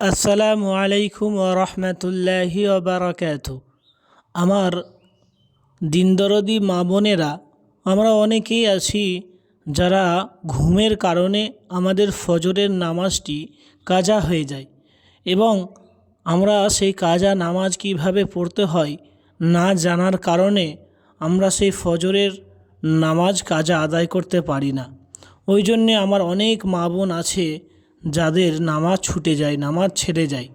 আসসালামু আলাইকুম রহমতুল্লাহি বারাকাত আমার দিনদরদি মা বোনেরা, আমরা অনেকেই আছি যারা ঘুমের কারণে আমাদের ফজরের নামাজটি কাজা হয়ে যায় এবং আমরা সেই কাজা নামাজ কীভাবে পড়তে হয় না জানার কারণে আমরা সেই ফজরের নামাজ কাজা আদায় করতে পারি না। ওই জন্যে আমার অনেক মা বোন আছে যাদের নামাজ ছুটে যায়, নামাজ ছেড়ে যায়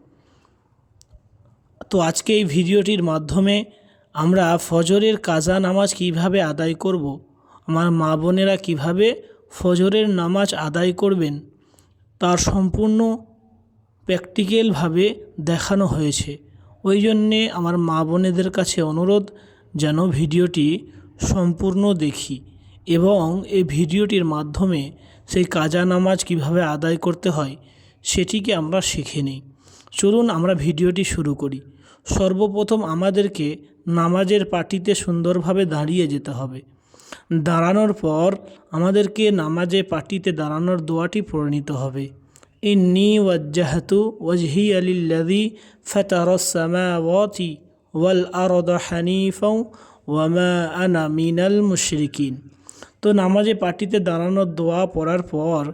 তো আজকে এই ভিডিওটির মাধ্যমে আমরা ফজরের কাজা নামাজ কীভাবে আদায় করব। আমার মা বোনেরা কীভাবে ফজরের নামাজ আদায় করবেন, তার সম্পূর্ণ প্র্যাকটিক্যালভাবে দেখানো হয়েছে ওই জন্যে আমার মা বোনেদের কাছে অনুরোধ, যেন ভিডিওটি সম্পূর্ণ দেখি এবং এই ভিডিওটির মাধ্যমে সেই কাজা নামাজ কীভাবে আদায় করতে হয়, সেটিকে আমরা শিখে নিই। চলুন আমরা ভিডিওটি শুরু করি। সর্বপ্রথম আমাদেরকে নামাজের পাটিতে সুন্দরভাবে দাঁড়িয়ে যেতে হবে। দাঁড়ানোর পর আমাদেরকে নামাজে পাটিতে দাঁড়ানোর দোয়াটি পড়ে নিতে হবে। ইন্নি ওয়াজ্জাহাতু ওয়াজহি আলিল্লাদি ফতারসামাওয়াতি ওয়াল আরদ হানিফাও ওয়ামা আনা মিনাল মুশরিকিন। তো নামাজে পাটিতে দাঁড়ানোর দোয়া পড়ার পর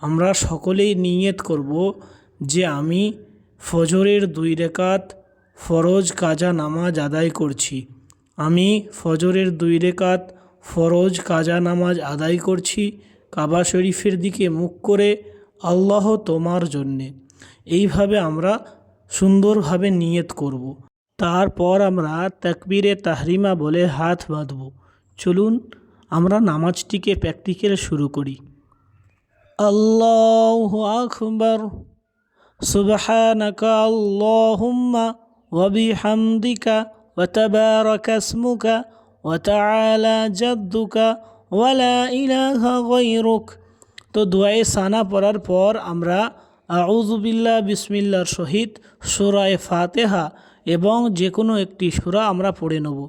আমরা সকলেই নিয়ত করব যে আমি ফজরের দুই রেকাত ফরজ কাজা নামাজ আদায় করছি। আমি ফজরের দুই রেকাত ফরজ কাজা নামাজ আদায় করছি কাবা শরীফের দিকে মুখ করে আল্লাহ তোমার জন্যে। এইভাবে আমরা সুন্দরভাবে নিয়ত করব। তারপর আমরা তাকবীরে তাহরিমা বলে হাত বাঁধব। চলুন আমরা নামাজটিকে প্র্যাকটিক্যাল শুরু করি। আল্লাহ আকবর। সুবহানাকা তো দোয়ায়ে সানা পড়ার পর আমরা আউজুবিল্লাহ বিসমিল্লার সহিত সুরায় ফাতেহা এবং যে কোনো একটি সুরা আমরা পড়ে নেব।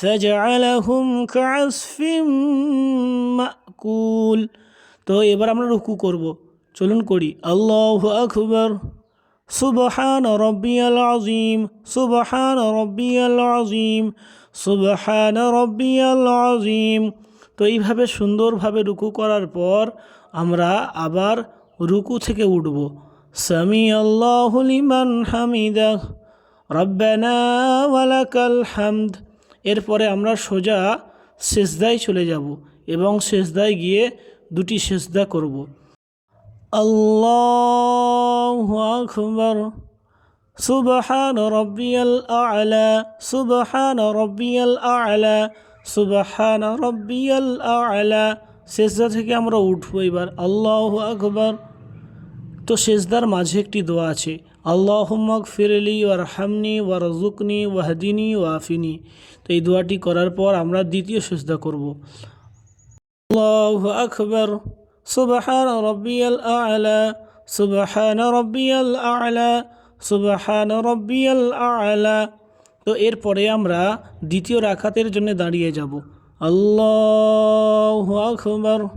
ফাজআলাহুম কাসফিম মাকুল তো এবার আমরা রুকু করব। চলুন করি। আল্লাহু আকবার। সুবহান রব্বিয়াল আজিম সুবহান রব্বিয়াল আজিম সুবহান রব্বিয়াল আজিম তো এইভাবে সুন্দরভাবে রুকু করার পর আমরা আবার রুকু থেকে উঠব। সামি আল্লাহুলিমান হামিদা। রব্বানা ওয়ালাকাল হামদ। এরপরে আমরা সোজা সেজদায় চলে যাব এবং সেজদায় গিয়ে দুটি সেজদা করব। আল্লাহ আকবর। সুবহান রব্বিয়াল আলা, সুবহান রব্বিয়াল আলা, সুবহান রব্বিয়াল আলা। সেজদা থেকে আমরা উঠবো এবার। আল্লাহ আকবর। তো সেজদার মাঝে একটি দোয়া আছে। আল্লাহম্মক ফিরলি ওয়ার হামনি ওয়ার জুকনি ওয়াহদিনী ওয়াফিনি। তো এই দোয়াটি করার পর আমরা দ্বিতীয় সেজদা করব। আল্লাহ আকবর। সুবহান রব্বিয়াল আলা। সুবহান রব্বিয়াল আলা। সুবহান রব্বিয়াল আলা। তো এরপরে আমরা দ্বিতীয় রাখাতের জন্য দাঁড়িয়ে যাব। আল্লাহ আকবর।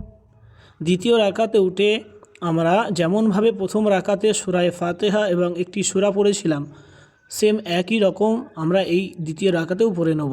দ্বিতীয় রাখাতে উঠে আমরা যেমনভাবে প্রথম রাকাতে সুরায় ফাতেহা এবং একটি সুরা পড়েছিলাম সেম একই রকম আমরা এই দ্বিতীয় রাকাতেও পড়ে নেব।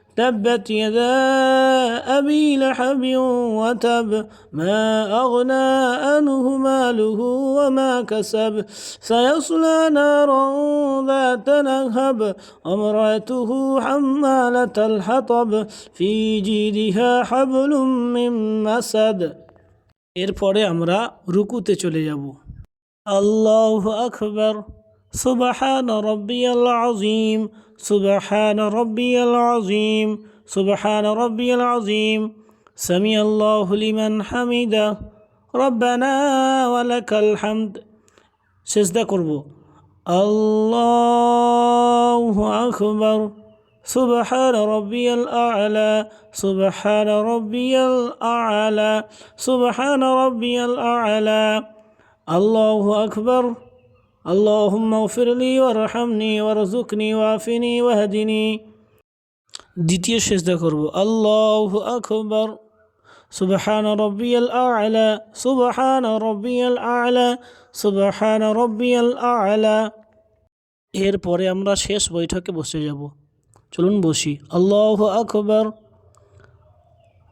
تبت يدا أبي لحب وتب ما أغنى عنه ماله وما كسب سيصلى نارا ذات لهب وامرأته حمالة الحطب في جيدها حبل من مسد এরপরে আমরা রুকুতে চলে যাব আল্লাহু আকবার সুবহান রব্বিয়াল আযীম সুবহান রব্বিয়াল আযীম সুবহান রব্বিয়াল আযীম সামি আল্লাহু লিমান হামিদা রব্বানা ওয়ালাকাল হামদ সেজদা করব আল্লাহু আকবার سبحان ربي الأعلى سبحان ربي الأعلى سبحان ربي الأعلى الله أكبر اللهم اغفر لي وارحمني وارزقني وعافني واهدني দ্বিতীয় সেজদা করব আল্লাহু আকবার সুবহান রব্বিয়াল আ'লা সুবহান রব্বিয়াল আ'লা সুবহান রব্বিয়াল আ'লা এরপরে আমরা শেষ বৈঠকে বসে যাব চলুন বসি আল্লাহু আকবার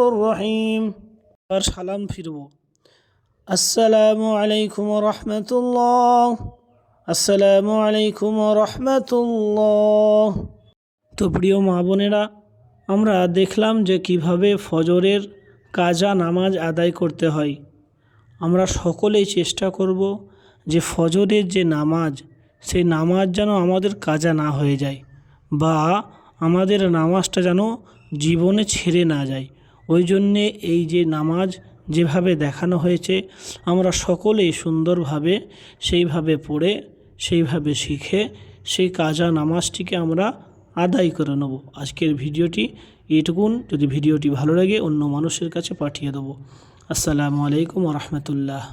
রহিম। আর সালাম ফিরব। আসসালামু আলাইকুম রহমতুল্লাহ। আসসালামু আলাইকুম রহমতুল্লাহ। তো প্রিয় মা বোনেরা, আমরা দেখলাম যে কীভাবে ফজরের কাজা নামাজ আদায় করতে হয়। আমরা সকলেই চেষ্টা করব যে ফজরের যে নামাজ, সেই নামাজ যেন আমাদের কাজা না হয়ে যায় বা আমাদের নামাজটা যেন জীবনে ছেড়ে না যায়। ওই জন্যে এই যে নামাজ যেভাবে দেখানো হয়েছে, আমরা সকলেই সুন্দরভাবে সেইভাবে পড়ে, সেইভাবে শিখে, সেই কাজা নামাজটিকে আমরা আদায় করে নেব। আজকের ভিডিওটি এটুকুন। যদি ভিডিওটি ভালো লাগে, অন্য মানুষের কাছে পাঠিয়ে দেবো। আসসালামু আলাইকুম রহমতুল্লাহ।